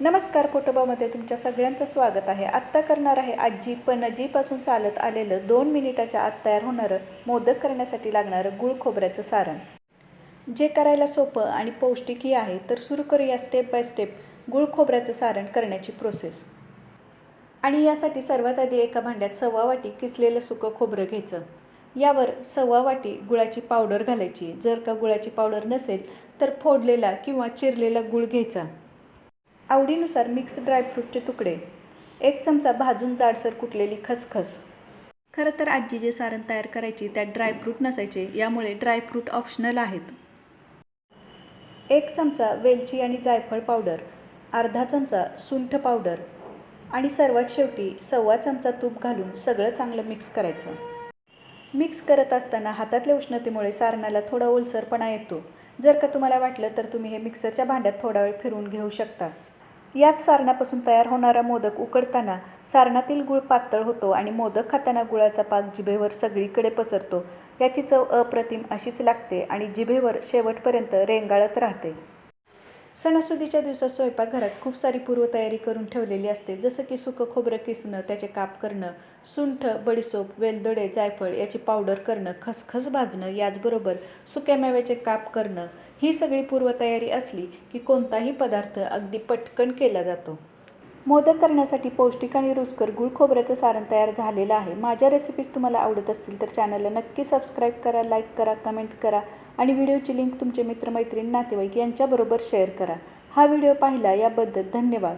नमस्कार फोटोबामध्ये तुमच्या सगळ्यांचं स्वागत आहे. आत्ता करणार आहे आजी पणजीपासून चालत आलेलं दोन मिनिटाच्या आत तयार होणारं मोदक करण्यासाठी लागणारं गुळ खोबऱ्याचं सारण. जे करायला सोपं आणि पौष्टिकही आहे तर सुरू करूया स्टेप बाय स्टेप गुळ खोबऱ्याचं सारण करण्याची प्रोसेस आणि यासाठी सर्वात आधी एका भांड्यात सव्वा वाटी किसलेलं सुकं खोबरं घ्यायचं. यावर सव्वा वाटी गुळाची पावडर घालायची. जर का गुळाची पावडर नसेल तर फोडलेला किंवा चिरलेला गुळ घ्यायचा. आवडीनुसार मिक्स ड्रायफ्रूटचे तुकडे एक चमचा भाजून जाडसर कुटलेली खसखस. खरं तर आजी जे सारण तयार करायची त्यात ड्रायफ्रूट नसायचे यामुळे ड्रायफ्रूट ऑप्शनल आहेत. एक चमचा वेलची आणि जायफळ पावडर अर्धा चमचा सुंठ पावडर आणि सर्वात शेवटी सव्वा चमचा तूप घालून सगळं चांगलं मिक्स करायचं. मिक्स करत असताना हातातल्या उष्णतेमुळे सारणाला थोडा ओलसरपणा येतो. जर का तुम्हाला वाटलं तर तुम्ही हे मिक्सरच्या भांड्यात थोडा वेळ फिरवून घेऊ शकता. याच सारणापासून तयार होणारा मोदक उकडताना सारणातील गुळ पातळ होतो आणि मोदक खाताना गुळाचा पाक जिभेवर सगळीकडे पसरतो. याची चव अप्रतिम अशीच लागते आणि जिभेवर शेवटपर्यंत रेंगाळत राहते. सणासुदीच्या दिवसात स्वयंपाकघरात खूप सारी पूर्वतयारी करून ठेवलेली असते. जसं की सुकं खोबरं किसणं त्याचे काप करणं सुंठ बडीसोप वेलदोडे जायफळ याची पावडर करणं खसखस भाजणं याचबरोबर सुक्या मेव्याचे काप करणं ही सगळी पूर्वतयारी असली की कोणताही पदार्थ अगदी पटकन केला जातो. मोदक करण्यासाठी पौष्टिक आणि रुचकर गुळ खोबऱ्याचं सारण तयार झालेलं आहे. माझ्या रेसिपीज तुम्हाला आवडत असतील तर चॅनलला नक्की सबस्क्राईब करा लाईक करा कमेंट करा आणि व्हिडिओची लिंक तुमचे मित्रमैत्रीण नातेवाईक यांच्याबरोबर शेअर करा. हा व्हिडिओ पाहिला याबद्दल धन्यवाद.